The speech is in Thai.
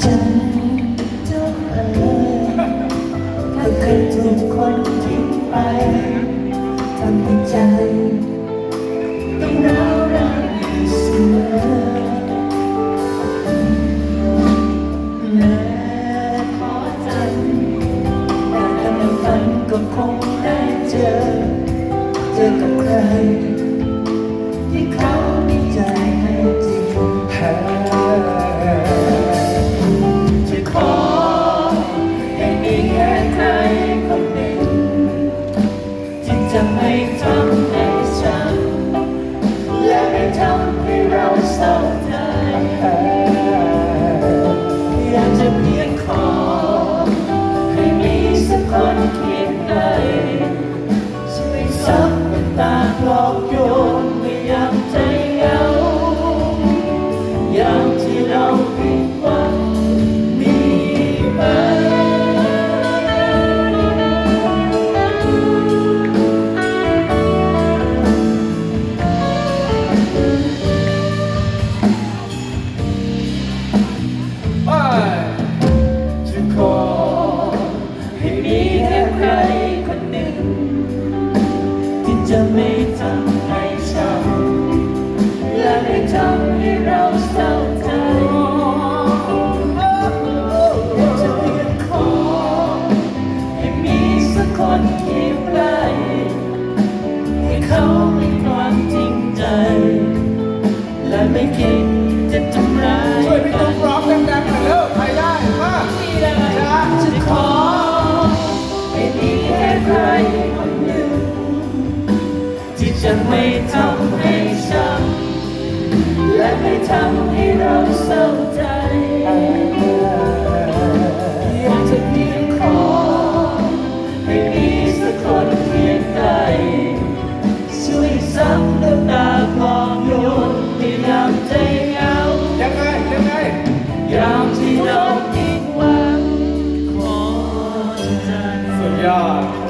ใจเจ้าเอ๋ยถ้าเคยถูกคนทิ้งไปทำให้ใจต้องร้าวรานเสมอและขอจำแต่กำลังฝันก็คงได้เจอ เจอกับใคร บน้ เขามีความจริงใจ และไม่คิดจะทำร้ายช่วยพี่ตุ๊กร้องดังๆหน่อยเร็วใครได้มาจะขอให้มีแค่ใครคนหนึ่ง ที่จะไม่ทำให้ช้ำและไม่ทำให้เราเศร้า ซ้ำน้ำตาควอมโยนที่ยามใจเหงายังไงยังไงยามที่เราคิดหวังขอใจสุดยอด